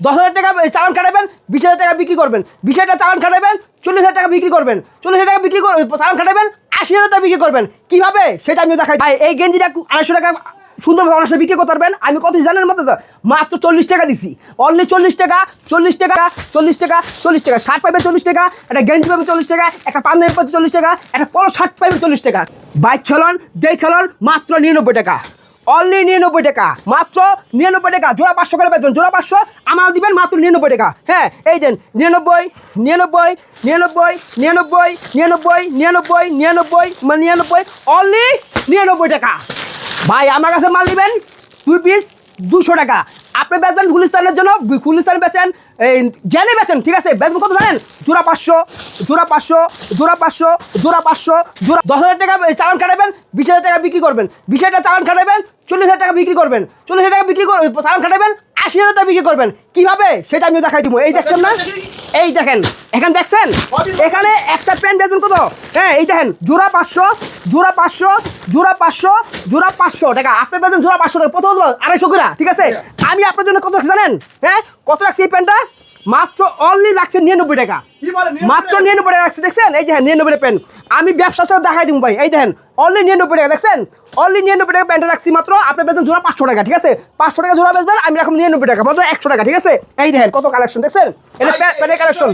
দশ হাজার টাকা চালান কাটাবেন বিশ হাজার টাকা বিক্রি করবেন। বিশ হাজার টাকা চালান কাটাবেন চল্লিশ হাজার টাকা বিক্রি করবেন। চল্লিশ হাজার টাকা বিক্রি করে চালান কাটাবেন আশি হাজার টাকা বিক্রি করবেন। কীভাবে? সেটা আমি দেখাই। ভাই, এই গেঞ্জিটা আড়াইশো টাকা সুন্দর অনার্সে বিক্রি করতে পারবেন। আমি কত জানেন মতো মাত্র চল্লিশ টাকা দিছি। অনলি চল্লিশ টাকা চল্লিশ টাকা চল্লিশ টাকা চল্লিশ টাকা। শার্ট পাইবে চল্লিশ টাকা, একটা গেঞ্জি পাবে চল্লিশ টাকা, একটা পাঞ্জাবি পাবে চল্লিশ টাকা, একটা পলো শার্ট পাইবে চল্লিশ টাকা। বাইক খেলন দেই খেলন মাত্র নিরানব্বই টাকা। অনলি নিরানব্বই টাকা। মাত্র নিরানব্বই টাকা। জোড়া পাঁচশো করে বেচবেন জোড়া পাঁচশো। আমার দিবেন মাত্র নিরানব্বই টাকা। হ্যাঁ এই দেন, নিরানব্বই নিরানব্বই নিরানব্বই নিরানব্বই নিরানব্বই নিরানব্বই নিরানব্বই মানে নিরানব্বই অনলি নিরানব্বই টাকা। ভাই, আমার কাছে মাল নেবেন দুই পিস দুশো টাকা। আপনি বেচবেন গুলিস্তানের জন্য, গুলিস্তান বেচেন, এই জেনে বেচেন, ঠিক আছে? বেচবেন কত জানেন? জোড়া পাঁচশো জোড়া পাঁচশো জোড়া পাঁচশো জোড়া পাঁচশো, জোড়া দশ হাজার টাকা চালান কাটাবেন বিশ হাজার টাকা বিক্রি করবেন। বিশ হাজার টাকা চালান কাটাবেন চল্লিশ হাজার টাকা বিক্রি করবেন। চল্লিশ হাজার টাকা বিক্রি করবেন চালান কাটাবেন আশি হাজার টাকা বিক্রি করবেন? কীভাবে? সেটা আমিও দেখাই দিব। এই দেখছেন না? এই দেখেন। এখানে দেখছেন? এখানে একটা প্যান্ট বেচবেন কত? হ্যাঁ এই দেখেন। জোড়া পাঁচশো জোড়া পাঁচশো জোড়া পাঁচশো জোড়া পাঁচশো টাকা। আপনি বেচবেন জোড়া পাঁচশো টাকা। প্রথম আড়াইশো করে। ঠিক আছে? আমি আপনার জন্য কত জানেন? হ্যাঁ কত রাখছি এই প্যান্টটা? মাত্র অনলি লাগছে নিরানব্বই টাকা। মাত্র নিরানব্বই টাকা রাখছি দেখছেন? এই দেখেন নিরানব্বই টাকা প্যান্ট আমি ব্যবসা সাথে দেখাই দিব ভাই। এই দেখেন অনলি নিরানব্বই টাকা দেখছেন? অনলি নিরানব্বই টাকা প্যান্টটা রাখছি মাত্র আপনার বেতন জোড়া পাঁচশো টাকা ঠিক আছে? পাঁচশো টাকা জোড়া বেচবেন আমি রাখুন নিরানব্বই টাকা মাত্র একশো টাকা ঠিক আছে? এই দেখেন কত কালেকশন দেখছেন? এটা প্যান্টের কালেকশন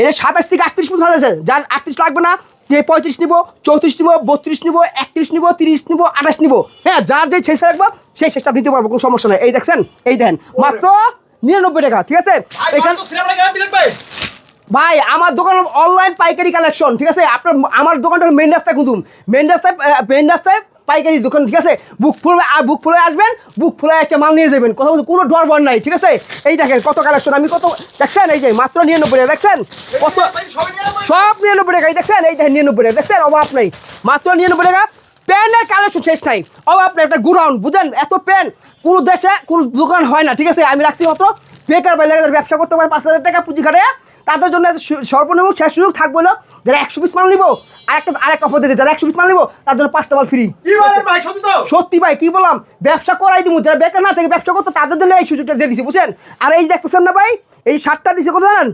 এটা সাতাশ থেকে আটত্রিশ পর্যন্ত আছে। যার আটত্রিশ লাগবে না যে পঁয়ত্রিশ নিবো চৌত্রিশ নিবো বত্রিশ নিবো একত্রিশ নিবো তিরিশ নিবো আঠাশ নিবো। হ্যাঁ যার যে শেষ লাগবে সেই শেষটা নিতে পারব কোনো সমস্যা নেই। এই দেখছেন? এই দেখেন মাত্র নিরানব্বই টাকা ঠিক আছে? ভাই এখান আমার দোকান অনলাইন পাইকারি কালেকশন ঠিক আছে? আপনার আমার দোকানটা মেন রাস্তায় কিন্তু মেন রাস্তায় মেন রাস্তায় পাইকারি দোকান ঠিক আছে? বুক ফুলে বুক ফুলে আসবেন বুক ফুলে একটা মাল নিয়ে যাবেন। কথা বলছে কোনো ডর বর নাই ঠিক আছে? এই দেখেন কত কালেকশন আমি কত দেখছেন? এই যে মাত্র নিরানব্বই টাকা দেখছেন? কত সব নিরানব্বই টাকা এই দেখছেন? এই দেখেন নিরানব্বই টাকা দেখছেন? অভাব নেই। মাত্র নিরানব্বই টাকা পেনের কালেকশন শেষ নাই। অভাব একটা গুরাউন্ড বুঝেন? এত পেন কোনো দেশে কোনো দোকান হয় না ঠিক আছে? আমি রাখছি মাত্র। বেকার বাইরে ব্যবসা করতে পারে পাঁচ হাজার টাকা পুঁজি খাটে তাদের জন্য সর্বনিম্ন শেষ সুযোগ থাকবে না যারা একশো পিস মাল নিবো আর একটা আরেকটা অফার দিতে। যারা একশো পিস মাল নিবো তার জন্য পাঁচটা মাল ফ্রি সত্যি ভাই কি বললাম? ব্যবসা করাই দিব যারা বেকার না থেকে ব্যবসা করতো তাদের জন্য এই সুযোগটা দিয়ে দিছি বুঝছেন? আর এই দেখতেছেন না ভাই এই শার্টটা দিছে কত জানেন?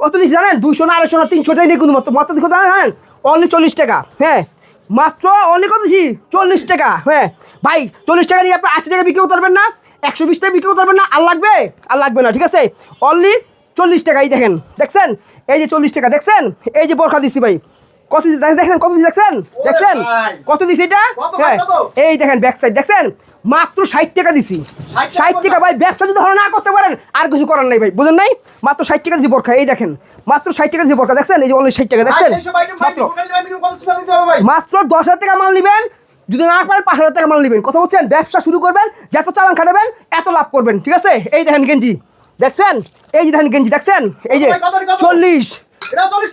কত দিচ্ছি জানেন? দুশো না আড়াইশো না তিনশো টাই নেই কোনো মাত্র মাত্র কত জানেন? অনলি চল্লিশ টাকা হ্যাঁ? মাত্র অনেক কত চল্লিশ টাকা। হ্যাঁ ভাই চল্লিশ টাকা নিয়ে আপনি আশি টাকা বিক্রি করতে পারবেন না একশো বিশ টাকা বিক্রি করতে পারবেন না আর লাগবে? আর লাগবে না ঠিক আছে? অনলি চল্লিশ টাকা এই দেখেন দেখছেন? এই যে চল্লিশ টাকা দেখছেন? এই যে বরখা দিচ্ছি ভাই। কত দেখেন কত দিচ্ছি দেখছেন? দেখছেন? কত দিচ্ছি এটা? হ্যাঁ এই দেখেন ব্যাক সাইড দেখছেন? মাত্র ষাট টাকা দিছি। ষাট টাকা ভাই ব্যবসা যদি ধরো না করতে পারেন আর কিছু করার নাই ভাই বুঝেন নাই? মাত্র ষাট টাকা দিছি বোরখা এই দেখেন। মাত্র ষাট টাকা দিছি বোরখা দেখছেন? এই যে অনলি ষাট টাকা দেখছেন? মাত্র। দশ হাজার টাকা মাল নেবেন যদি না পারেন পাঁচ হাজার টাকা মাল নেবেন। কথা বলছেন? ব্যবসা শুরু করবেন যত চালান খাটাবেন এত লাভ করবেন ঠিক আছে? এই দেখেন গেঞ্জি দেখছেন? এই যে দেখেন গেঞ্জি দেখছেন? এই যে? চল্লিশ।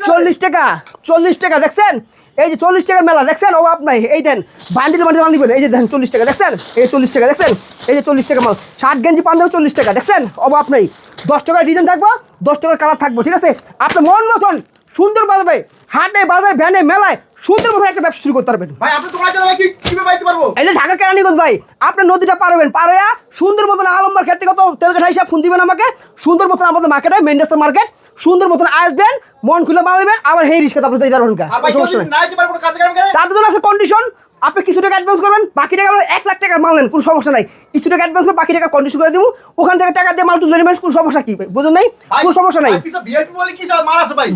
চল্লিশ টাকা চল্লিশ টাকা দেখছেন? এই যে চল্লিশ টাকার মেলা, দেখছেন? অভাব নাই। এই দেন, বান্ডিল বান্ডিল মাল নিবেন এই যে দেখেন চল্লিশ টাকা, দেখছেন? এই চল্লিশ টাকা, দেখছেন? এই যে চল্লিশ টাকা মাল। ষাট গেঞ্জি পান দেবো চল্লিশ টাকা, দেখছেন? অভাব নাই। দশ টাকার ডিজাইন থাকব, দশ টাকার কালার থাকব, ঠিক আছে? আপনার মন মতন সুন্দর বাজাবে। হাটে, বাজারে, ভ্যানে, মেলায় সুন্দর একটা ব্যবসা শুরু করতে পারবেন। ভাই আপনি তোমার জন্য ভাই কি কীভাবে পাইতে পারব? এই যে ঢাকা কেরানীগঞ্জ ভাই আপনি নদীটা পার হবেন পার হইয়া সুন্দর মতন আলম্বার ক্ষেত্রে কত তেলকাঠা হিসাব ফোন দিবেন আমাকে। সুন্দর মতন আমাদের মার্কেটে মেন্ডেস্টার মার্কেট সুন্দর মতন আসবেন মন খুলে মারবেন আবার হেই রিস্কা তারপরে তাদের জন্য আছে কন্ডিশন আপনি কিছু টাকা অ্যাডভান্স করবেন বাকি টাকা এক লাখ টাকা মাল নেন কোনো সমস্যা নাই। কিছু টাকা অ্যাডভান্স করে বাকি টাকা কন্ডিশন করে দিব ওখান থেকে টাকা দিয়ে মাল তুলে নেবেন কোনো সমস্যা কি? ভাই বুঝুন নাই কোনো সমস্যা নাই। কি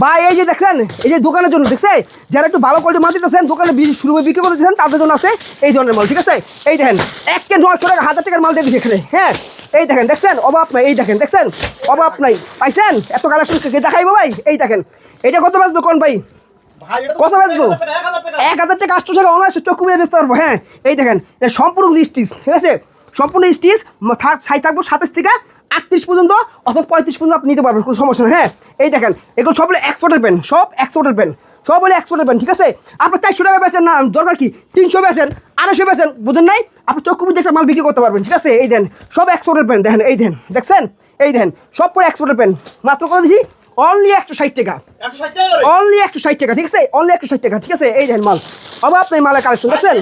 ভাই? এই যে দেখেন এই যে দোকানের জন্য দেখছে? যারা একটু ভালো কোয়ালিটি মাল দিতেছেন দোকানে শুরু বিক্রি করে দিচ্ছেন তাদের জন্য আছে এই ধরনের মাল ঠিক আছে? এই দেখেন এক একটা নয়শো টাকা হাজার টাকার মাল দিয়ে দিচ্ছে এখানে হ্যাঁ? এই দেখেন দেখছেন? অভাব নাই এই দেখেন দেখছেন? অভাব নাই পাইছেন? এত কালেকশন দেখাইবো ভাই? এই দেখেন এটা কত বেচবো কোন ভাই? কত বেচবো? 1000 টাকা 1000 টাকা। এক হাজার টাকা আটশো টাকা অনায়াসে চক্ষু দিয়ে বেচতে পারব হ্যাঁ? এই দেখেন সম্পূর্ণ স্টিচ ঠিক আছে? সম্পূর্ণ স্টিচ সাইজ থাকব সাতাশ থেকে আটত্রিশ পর্যন্ত অথবা পঁয়ত্রিশ পর্যন্ত আপনি নিতে পারবেন কোনো সমস্যা নেই হ্যাঁ? এই দেখেন এগুলো সব হলো এক্সপোর্টের পেন সব এক্সপোর্টের পেন সব হলো এক্সপোর্টের পেন ঠিক আছে? আপনার চারশো টাকা বেচেন না দরকার কি? তিনশো বেচেন আড়াইশো বেচেন বুঝেন নাই? আপনি চক্ষু বুঝে একটা মাল বিক্রি করতে পারবেন ঠিক আছে? এই দেন সব এক্সপোর্টের পেন দেখেন এই দেন দেখছেন? এই দেখেন সব পরে এক্সপোর্টের পেন মাত্র করে দিছি? অনলি একশো ষাট টাকা। 160 টাকা করে? অনলি একশো ষাট টাকা ঠিক আছে? অনলি একশো ষাট টাকা ঠিক আছে? এই দেখেন মাল। অভাব নেই মালের কালেকশন দেখছেন?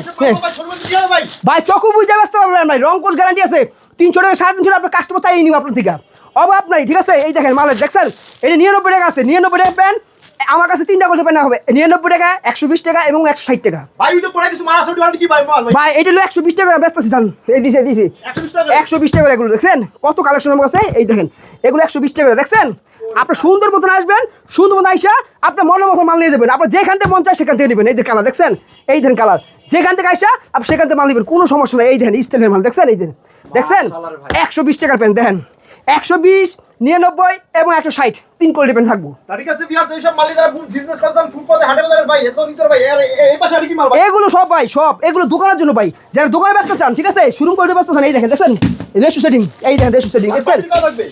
ভাই? চকু বুঝতে ব্যস্ত পারবেন ভাই। রং কোট গ্যারান্টি আছে। তিনশো টাকা সাড়ে তিনশো আপনার কাস্টমার চাই নিব আপনার থেকে। অভাব নাই ঠিক আছে? এই দেখেন মালের দেখছেন? এটা নিরানব্বই টাকা আছে নিরানব্বই টাকা প্যান্ট আমার কাছে তিনটা করতে প্যান্ট হবে। নিরানব্বই টাকা একশো বিশ টাকা এবং একশো ষাট টাকা। ভাই এটা হলো একশো বিশ টাকা ব্যস্ত আছি জান। এই দিছে দিছে। 120 টাকা একশো বিশ টাকা এগুলো দেখছেন? কত কালেকশন আমার কাছে এই দেখেন এগুলো একশো বিশ টাকা দেখছেন? আপনি সুন্দর মতন আসবেন সুন্দর মতন আইসা আপনার মনের মতো মাল নিয়ে দেবেন আপনার যেখান থেকে মন চায় সেখান থেকে নেবেন। এই যে কালার দেখছেন? এই দেন কালার যেখান থেকে আইসা আপনি সেখান থেকে মাল নেবেন। কোনো সমস্যা নেই। এই দেখেন স্টাইলের মাল দেখছেন? এই দেন দেখছেন। একশো বিশ টাকার প্যান্ট দেখেন? একশো বিশ নিরানব্বই এবং একশো ষাট। তিন কোয়ালিটি প্যান্ট থাকব। ঠিক আছে বিয়ার এইসব মালিক যারা বিজনেস করছেন ফুটপাতে হাটে বাজারে ভাই এত নিতে ভাই। এই পাশে আর কি মাল এগুলো সব ভাই সব। এগুলো দোকানের জন্য ভাই। যারা দোকানে ব্যস্ত চান ঠিক আছে? শুরু করে ব্যস্ত চান এই দেখেন দেখছেন? রেশু সেটিং এই দেখেন রেশু সেটিং দেখছেন?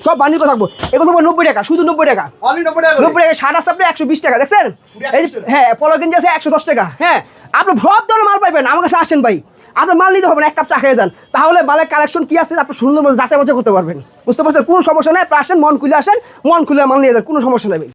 সব বান্ডিল থাকব। এগুলো তোমার নব্বই টাকা শুধু নব্বই টাকা। অনলি 90 টাকা করে। নব্বই টাকা সাড়ে সাপড়ে একশো বিশ টাকা দেখছেন? এই হ্যাঁ পলো গেঞ্জি আছে একশো দশ টাকা। হ্যাঁ আপনি সব ধরনের মাল পাইবেন আমার কাছে আসেন ভাই। আপনার মাল নিতে হবে না, এক কাপ চা খেয়ে যান। তাহলে মালের কালেকশন কী আছে? আপনি সুন্দর যাচাই বাছাই করতে পারবেন। বুঝতে পারছেন? কোনো সমস্যা নেই, আপনি আসেন, মন খুলে আসেন, মন খুলে মাল নিয়ে যান, কোনো সমস্যা নেই।